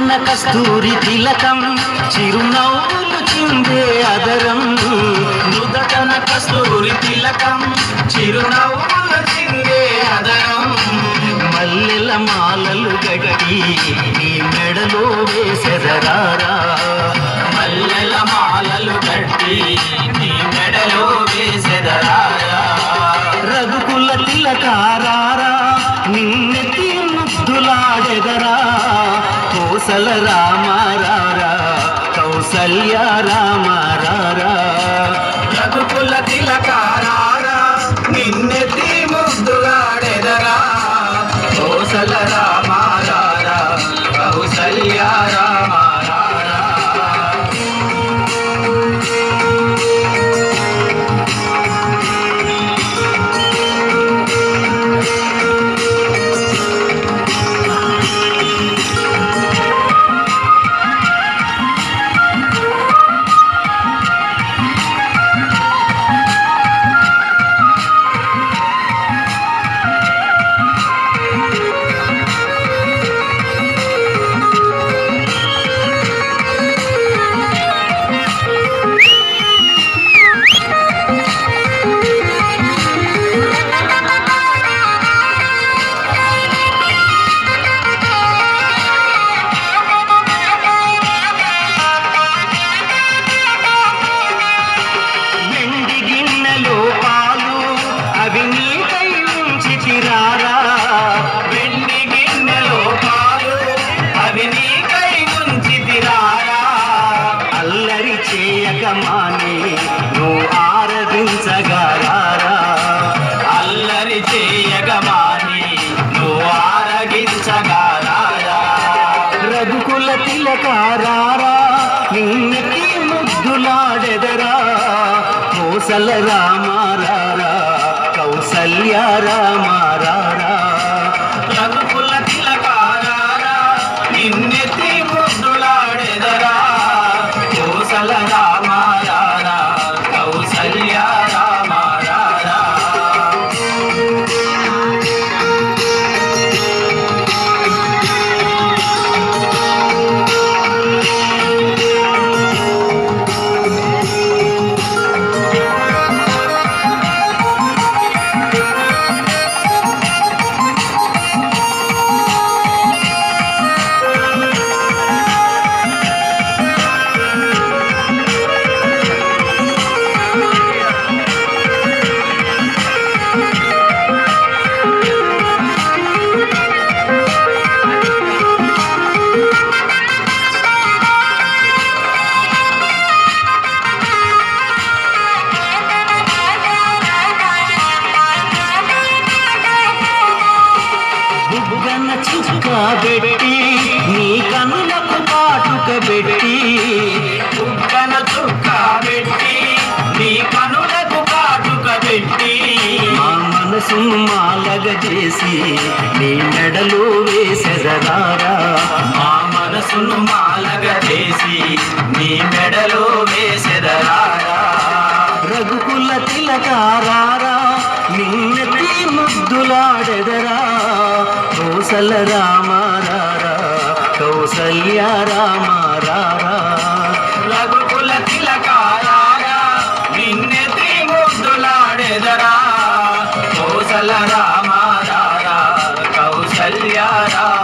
కన్న కస్తూరి తిలకం చిరునవ్వులు చిందే అదరం. నుదటన కస్తూరి తిలకం చిరునవ్వులు చిందే అదరం. మల్లెల మాలలు గట్టి నీ మెడలో వేసెదరారా మల్లెల మాలలు గట్టి నీ మెడలో వేసెదరారా రఘుకుల తిలకారారా నిన్నెత్తి కోసల రామారారా కౌసల్య రామారారా రఘుకుల తిలక నిన్నటి ముద్దులాడెదరా మోసల రామారా కౌసల్య రామారారా మనసును మాలగ చేసి నీ మెడలో వేసెదరారా మా మనసును మాలగజేసి నీ మెడలో వేసెదరారా రఘుకుల తిలకారారా నిన్నటి ముద్దులాడెదరా? కోసల రామారా కౌసల్య రామారారా రామారారా